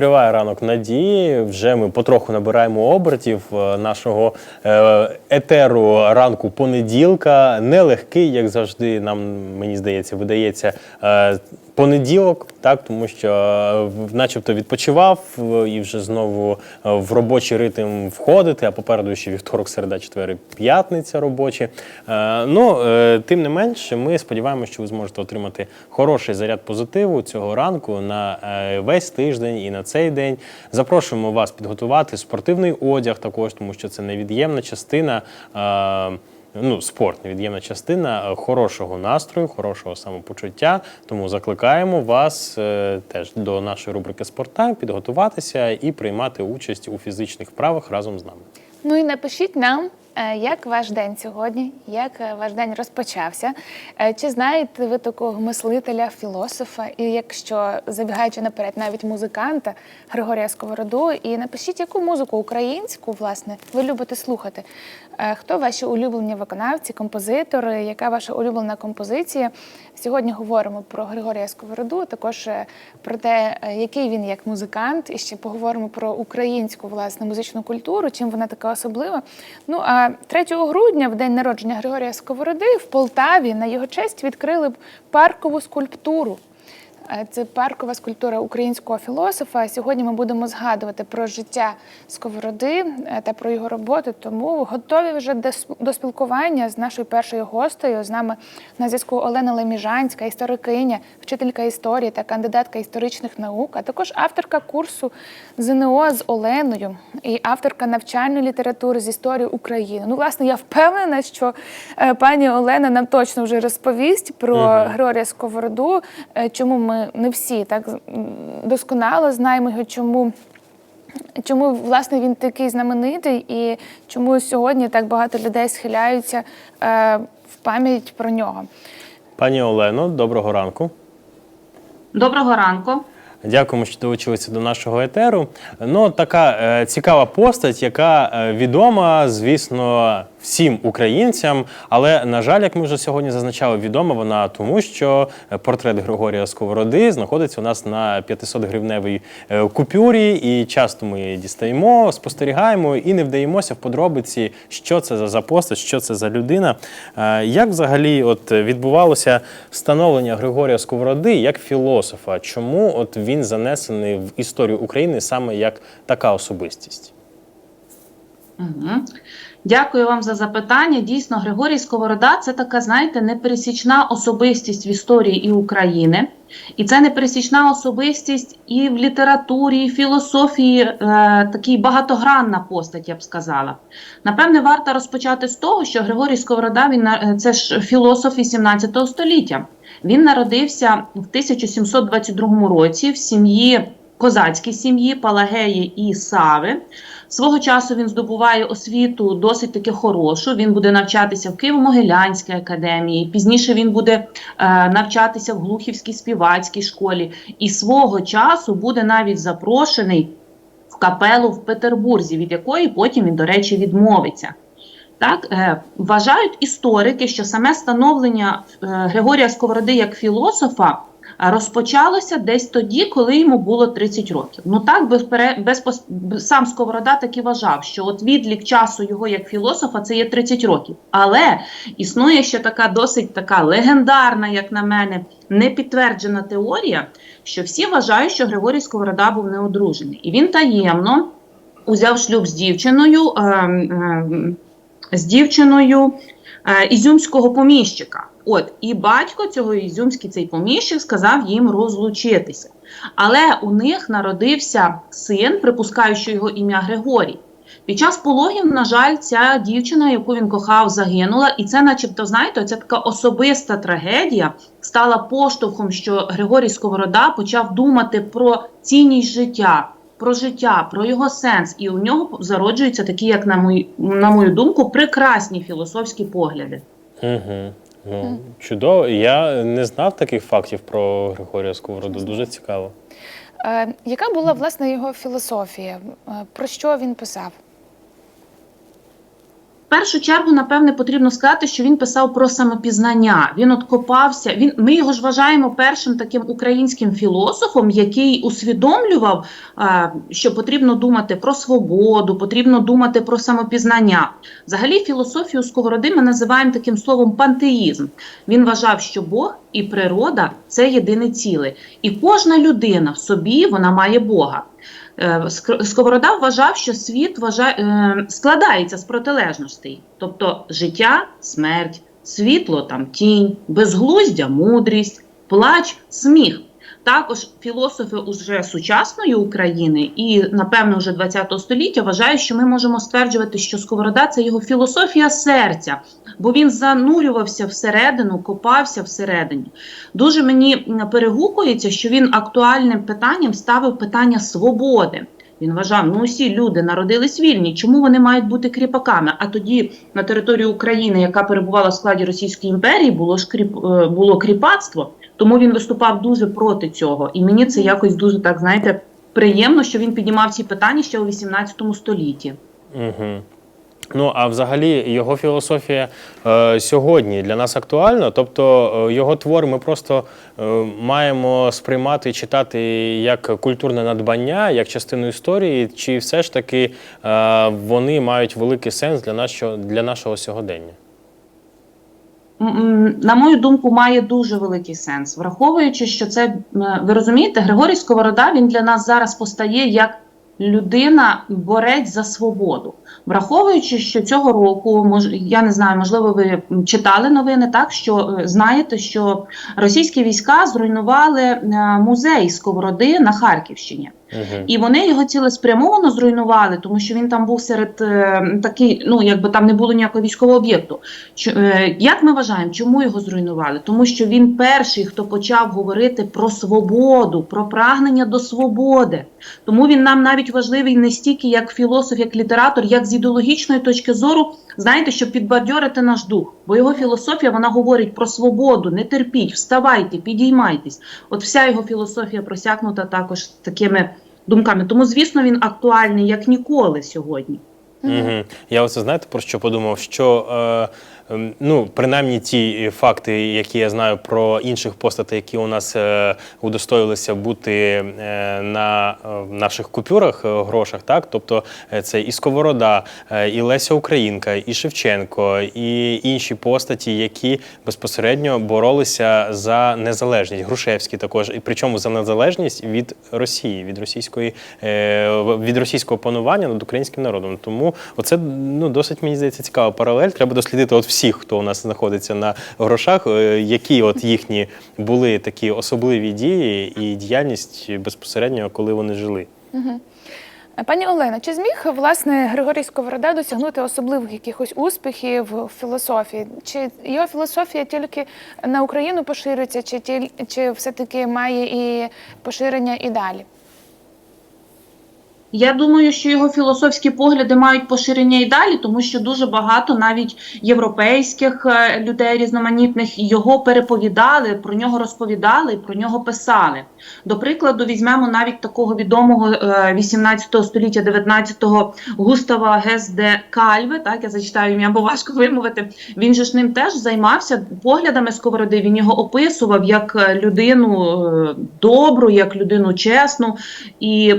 Триває ранок надії. Вже ми потроху набираємо обертів е, нашого е, етеру ранку понеділка. Нелегкий, як завжди, нам мені здається, видається е, понеділок, так тому що е, начебто відпочивав е, і вже знову е, в робочий ритм входити. А попереду ще вівторок, середа, четвер, п'ятниця робочі. Ну тим не менше, ми сподіваємося, що ви зможете отримати хороший заряд позитиву цього ранку на весь тиждень і на цей день. Запрошуємо вас підготувати спортивний одяг, також тому що це невід'ємна частина. Ну, спорт невід'ємна частина е, хорошого настрою, хорошого самопочуття. Тому закликаємо вас е, теж до нашої рубрики Спорттайм підготуватися і приймати участь у фізичних вправах разом з нами. Ну і напишіть нам, е, як ваш день сьогодні, як ваш день розпочався. Чи знаєте ви такого мислителя, філософа, і якщо забігаючи наперед, навіть музиканта Григорія Сковороду, і напишіть, яку музику українську власне ви любите слухати. Е, Хто ваші улюблені виконавці, композитори, яка ваша улюблена композиція? Сьогодні говоримо про Григорія Сковороду, також е, про те, е, який він як музикант, і ще поговоримо про українську власне музичну культуру, чим вона така особлива. Ну а 3 грудня, в день народження Григорія Сковороди, в Полтаві на його честь відкрили паркову скульптуру. Е, Це паркова скульптура українського філософа. Сьогодні ми будемо згадувати про життя Сковороди е, та про його роботи. Тому готові вже до спілкування з нашою першою гостею. З нами на зв'язку Олена Леміжанська, історикиня, вчителька історії та кандидатка історичних наук, а також авторка курсу ЗНО з Оленою і авторка навчальної літератури з історії України. Ну, власне, я впевнена, що е, пані Олена нам точно вже розповість про Григорія Сковороду, чому ми не всі так досконало знаємо його, чому. Чому власне він такий знаменитий, і чому сьогодні так багато людей схиляються е, в пам'ять про нього? Пані Олено, доброго ранку. Доброго ранку. Дякуємо, що долучилися до нашого етеру. Ну, така е, цікава постать, яка е, відома, звісно, всім українцям. Але, на жаль, як ми вже сьогодні зазначали, відома вона тому, що е, портрет Григорія Сковороди знаходиться у нас на 500-гривневій е, купюрі, і часто ми її дістаємо, спостерігаємо і не вдаємося в подробиці, що це за, постать, що це за людина. Е, як взагалі от відбувалося становлення Григорія Сковороди як філософа? Чому от він занесений в історію України саме як така особистість? Угу. Дякую вам за запитання. Дійсно, Григорій Сковорода це така, знаєте, непересічна особистість в історії і України. І це непересічна особистість і в літературі, і в філософії, е, такий багатогранна постать, я б сказала. Напевне, варто розпочати з того, що Григорій Сковорода він е, це ж філософ 18 століття. Він народився в 1722 році в сім'ї козацькій сім'ї Палагеї і Сави. Свого часу він здобуває освіту досить таки хорошу. Він буде навчатися в Києво-Могилянській академії. Пізніше він буде е, навчатися в Глухівській співацькій школі. І свого часу буде навіть запрошений в капелу в Петербурзі, від якої потім він, до речі, відмовиться. Так, е, вважають історики, що саме становлення е, Григорія Сковороди як філософа розпочалося десь тоді, коли йому було 30 років. Ну так безпос, сам Сковорода так і вважав, що от відлік часу його як філософа це є 30 років. Але існує ще така досить така легендарна, як на мене, непідтверджена теорія, що всі вважають, що Григорій Сковорода був неодружений. І він таємно узяв шлюб з дівчиною. Ем, ем, з дівчиною е, ізюмського поміщика. От і батько цього ізюмський цей поміщик сказав їм розлучитися. Але у них народився син, припускаю, що його ім'я Григорій. Під час пологів, на жаль, ця дівчина, яку він кохав, загинула, і це, начебто, знаєте, ця така особиста трагедія стала поштовхом, що Григорій Сковорода почав думати про цінність життя, про життя, про його сенс, і у нього зароджуються такі, як на мою, на мою думку, прекрасні філософські погляди. Угу. Ну, чудово. Я не знав таких фактів про Григорія Сковороду. Дуже цікаво. Е, яка була власне його філософія? Е, Про що він писав? Першу чергу, напевне, потрібно сказати, що він писав про самопізнання. Він от копався. Він ми його ж вважаємо першим таким українським філософом, який усвідомлював, е, що потрібно думати про свободу, потрібно думати про самопізнання. Взагалі, філософію сковороди ми називаємо таким словом пантеїзм. Він вважав, що Бог і природа це єдине ціле, і кожна людина в собі вона має Бога. Е, Сковорода вважав, що світ е, складається з протилежностей, тобто життя, смерть, світло там тінь, безглуздя, мудрість, плач, сміх. Також філософи уже сучасної України і, напевно, вже ХХ століття вважають, що ми можемо стверджувати, що Сковорода це його філософія серця, бо він занурювався всередину, копався всередині. Дуже мені перегукується, що він актуальним питанням ставив питання свободи. Він вважав, ну усі люди народились вільні, чому вони мають бути кріпаками? А тоді на території України, яка перебувала в складі Російської імперії, було ж кріп, е, було кріпацтво, тому він виступав дуже проти цього. І мені це якось дуже так, знаєте, приємно, що він піднімав ці питання ще у 18 столітті. Угу. Ну а взагалі його філософія е, сьогодні для нас актуальна. Тобто е, його твори ми просто е, маємо сприймати читати як культурне надбання, як частину історії, чи все ж таки е, вони мають великий сенс для нашого, для нашого сьогодення? На мою думку, має дуже великий сенс, враховуючи, що це ви розумієте, Григорій Сковорода він для нас зараз постає як людина, борець за свободу. Враховуючи, що цього року, мож, я не знаю, можливо, ви читали новини, так що е, знаєте, що російські війська зруйнували е, музей Сковороди на Харківщині. Угу. І вони його цілеспрямовано зруйнували, тому що він там був серед е, такий, ну якби там не було ніякого військового об'єкту. Е, як ми вважаємо, чому його зруйнували? Тому що він перший, хто почав говорити про свободу, про прагнення до свободи. Тому він нам навіть важливий не стільки як філософ, як літератор, як з ідеологічної точки зору, знаєте, щоб підбадьорити наш дух. Бо його філософія вона говорить про свободу, не терпіть, вставайте, підіймайтесь. От вся його філософія просякнута також такими думками. Тому, звісно, він актуальний як ніколи сьогодні. Угу. Я оце знаєте про що подумав? Що е, ну, принаймні ті е, факти, які я знаю про інших постатей, які у нас е, удостоїлися бути е, на наших купюрах, грошах, так тобто це і Сковорода, і Леся Українка, і Шевченко, і інші постаті, які безпосередньо боролися за незалежність. Грушевський також, і причому за незалежність від Росії, від російської від російського панування над українським народом. Тому оце ну досить мені здається цікава паралель. Треба дослідити от всіх, хто у нас знаходиться на грошах, е, які от їхні були такі особливі дії і діяльність безпосередньо, коли вони жили. Пані Олена, чи зміг власне Григорій Сковорода досягнути особливих якихось успіхів в філософії? Чи його філософія тільки на Україну поширюється, чи чи все-таки має і поширення і далі? Я думаю, що його філософські погляди мають поширення і далі, тому що дуже багато навіть європейських е, людей різноманітних його переповідали, про нього розповідали, про нього писали. До прикладу, візьмемо навіть такого відомого е, 18 століття 19-го Густава Гесде Кальве, так я зачитаю ім'я, бо важко вимовити. Він же ж ним теж займався поглядами сковороди. Він його описував як е, людину е, добру, як людину чесну, і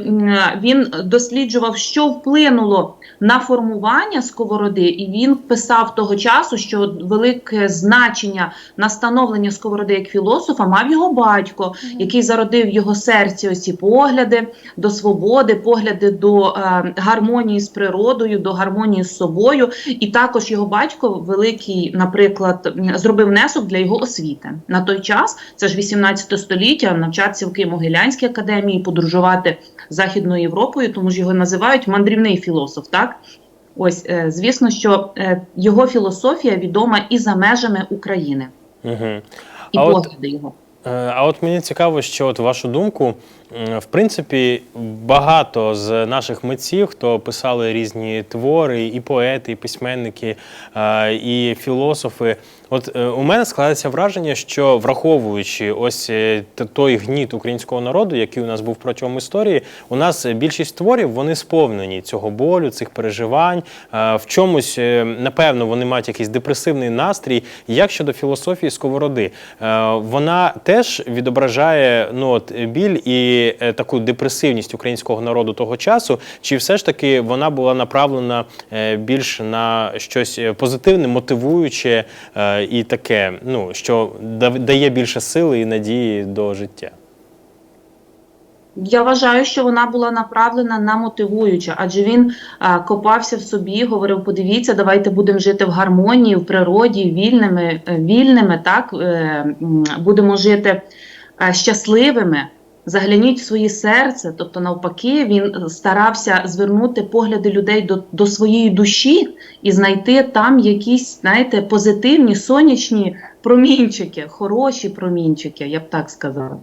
він досліджував, що вплинуло на формування сковороди, і він писав того часу, що велике значення на становлення сковороди як філософа мав його батько, який зародив в його серці оці погляди до свободи, погляди до е, гармонії з природою, до гармонії з собою. І також його батько, великий, наприклад, зробив внесок для його освіти. На той час, це ж 18 століття, навчатися в Києво-Могилянській академії, подорожувати Західною Європою, тому ж його називають мандрівний філософ. Так, ось е, звісно, що е, його філософія відома і за межами України, Угу. і А от погляди його. Е, А от мені цікаво, що от вашу думку, в принципі, багато з наших митців, хто писали різні твори, і поети, і письменники, е, і філософи. От е, у мене складається враження, що враховуючи ось е, той гніт українського народу, який у нас був протягом історії, у нас більшість творів вони сповнені цього болю, цих переживань. В чомусь, напевно, вони мають якийсь депресивний настрій. Як щодо філософії сковороди, вона теж відображає ну, от, біль і е, таку депресивність українського народу того часу, чи все ж таки вона була направлена е, більш на щось е, позитивне, мотивуюче і таке, ну, що дає більше сили і надії до життя? Я вважаю, що вона була направлена на мотивуюче, адже він а, копався в собі, говорив: подивіться, давайте будемо жити в гармонії, в природі, вільними, вільними, так будемо жити щасливими. Загляніть в своє серце, тобто, навпаки, він старався звернути погляди людей до, до своєї душі і знайти там якісь, знаєте, позитивні сонячні промінчики, хороші промінчики, я б так сказала.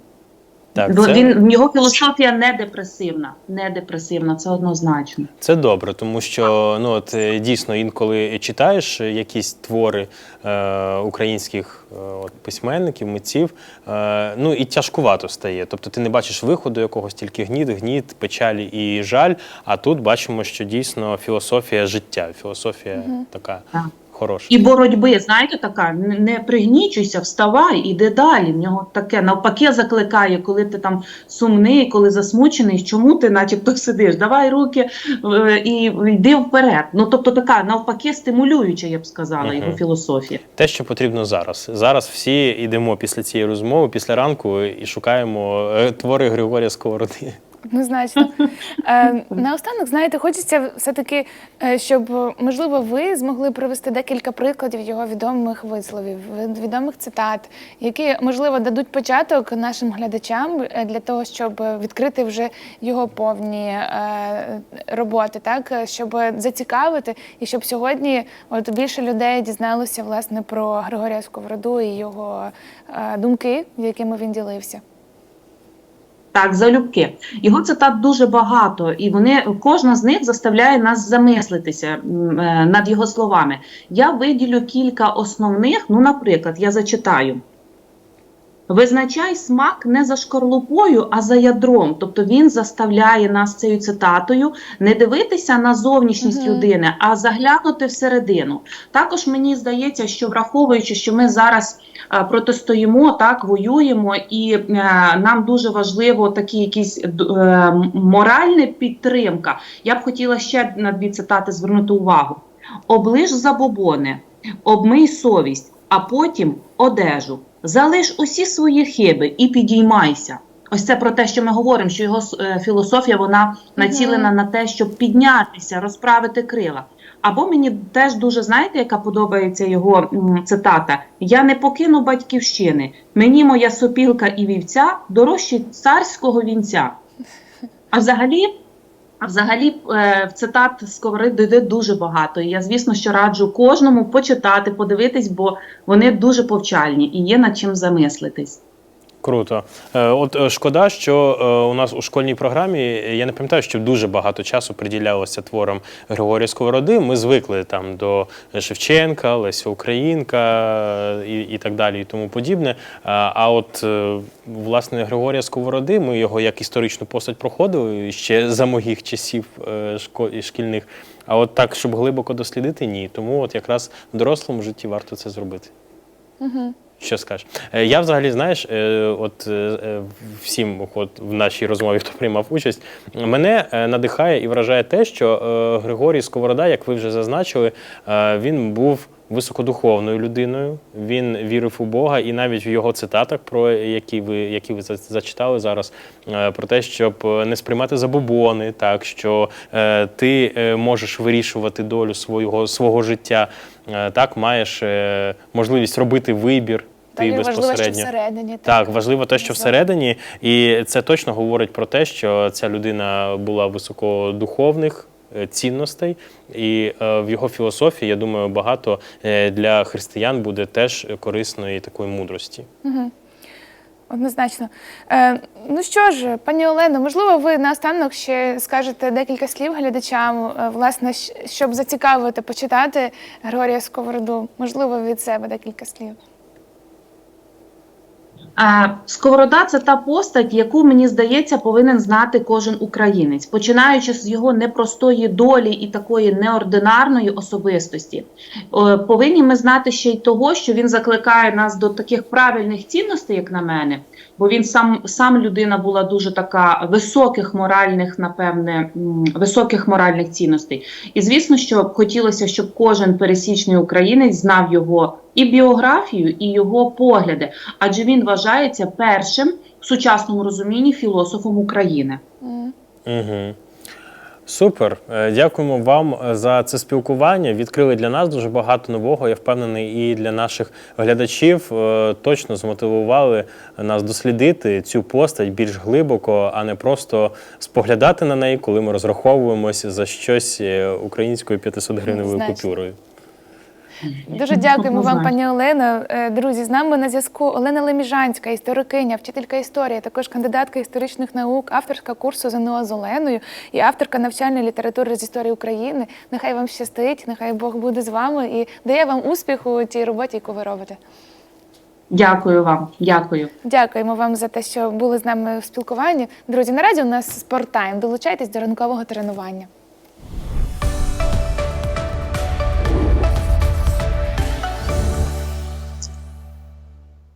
Так, Бо це, він в його філософія не депресивна, не депресивна, це однозначно. це добре, тому що ну, от, е, дійсно інколи читаєш якісь твори е, українських е, от, письменників, митців, е, ну і тяжкувато стає. Тобто ти не бачиш виходу якогось, тільки гніт, гніт, печалі і жаль. А тут бачимо, що дійсно філософія життя, філософія така Так. Хороша. І боротьби, знаєте, така не пригнічуйся, вставай, іди далі. В нього таке навпаки закликає, коли ти там сумний, коли засмучений. Чому ти, начебто, сидиш? Давай руки е, і йди вперед. Ну тобто, така навпаки стимулююча, я б сказала, його філософія. Те, що потрібно зараз. Зараз всі йдемо після цієї розмови, після ранку і шукаємо е, твори Григорія Сковороди. Однозначно. Е, наостанок, знаєте, хочеться все-таки, е, щоб, е, можливо, ви змогли привести декілька прикладів його відомих висловів, відомих цитат, які, можливо, дадуть початок нашим глядачам е, для того, щоб відкрити вже його повні е, роботи, так, щоб зацікавити і щоб сьогодні от більше людей дізналося власне про Григорія Сковороду і його е, думки, якими він ділився. Так, залюбки. Його цитат дуже багато, і вони кожна з них заставляє нас замислитися е, над його словами. Я виділю кілька основних. Ну, наприклад, я зачитаю. Визначай смак не за шкарлупою, а за ядром. Тобто він заставляє нас цією цитатою не дивитися на зовнішність Мгм. людини, а заглянути всередину. Також мені здається, що враховуючи, що ми зараз е, протистоїмо, так воюємо, і е, нам дуже важливо такі якісь д- е, моральна підтримка. Я б хотіла ще на дві цитати звернути увагу: оближ забобони, обмий совість, а потім одежу. Залиш усі свої хиби і підіймайся. Ось це про те, що ми говоримо, що його е, філософія вона націлена на те, щоб піднятися, розправити крила. Або мені теж дуже знаєте, яка подобається його цитата: Я не покину батьківщини, мені моя сопілка і вівця дорожчі царського вінця. А взагалі, а взагалі е, в цитат Сковороди йде дуже багато. І я, звісно, що раджу кожному почитати, подивитись, бо вони дуже повчальні і є над чим замислитись. Круто. Е, От е, шкода, що е, у нас у школьній програмі я не пам'ятаю, що дуже багато часу приділялося творам Григорія Сковороди. Ми звикли там до Шевченка, Леся Українка і, і так далі, і тому подібне. А, от власне Григорія Сковороди, ми його як історичну постать проходили ще за моїх часів шкільних. А от так, щоб глибоко дослідити, ні. Тому от якраз в дорослому житті варто це зробити. Що скажеш? Е, Я взагалі, знаєш, е, от е, всім, от в нашій розмові, хто приймав участь, мене надихає і вражає те, що Григорій Сковорода, як ви вже зазначили, він був високодуховною людиною. Він вірив у Бога, і навіть в його цитатах, про які ви, які ви зачитали зараз, е, про те, щоб е, не сприймати забобони, так що е, ти можеш вирішувати долю свого, свого життя. Так, маєш можливість робити вибір. Та Ти й важливо, що безпосередньо. всередині. Так, важливо те, що всередині, і це точно говорить про те, що ця людина була високодуховних цінностей, і е, в його філософії, я думаю, багато е, для християн буде теж корисної такої мудрості. Однозначно. Е, ну що ж, пані Олено, можливо, ви наостанок ще скажете декілька слів глядачам, е, власне, щоб зацікавити, почитати Григорія Сковороду. Можливо, від себе декілька слів. Е, Сковорода це та постать, яку мені здається повинен знати кожен українець, починаючи з його непростої долі і такої неординарної особистості. Е, Повинні ми знати ще й того, що він закликає нас до таких правильних цінностей, як на мене, бо він сам сам людина була дуже така високих моральних, напевне, високих моральних цінностей. І звісно, що хотілося, щоб кожен пересічний українець знав його і біографію, і його погляди, адже він вважається першим в сучасному розумінні філософом України. Угу. Супер. Е, Дякуємо вам е, за це спілкування. Відкрили для нас дуже багато нового. Я впевнений, і для наших глядачів е, точно змотивували нас дослідити цю постать більш глибоко, а не просто споглядати на неї, коли ми розраховуємося за щось українською 500 гривневою купюрою. Дуже дякуємо вам, пані Олено. Е, Друзі, з нами на зв'язку Олена Леміжанська, історикиня, вчителька історії, також кандидатка історичних наук, авторка курсу ЗНО з Оленою і авторка навчальної літератури з історії України. Нехай вам щастить, нехай Бог буде з вами і дає вам успіху у тій роботі, яку ви робите. Дякую вам, дякую. Дякуємо вам за те, що були з нами в спілкуванні. Друзі, наразі у нас спорттайм. Долучайтесь до ранкового тренування.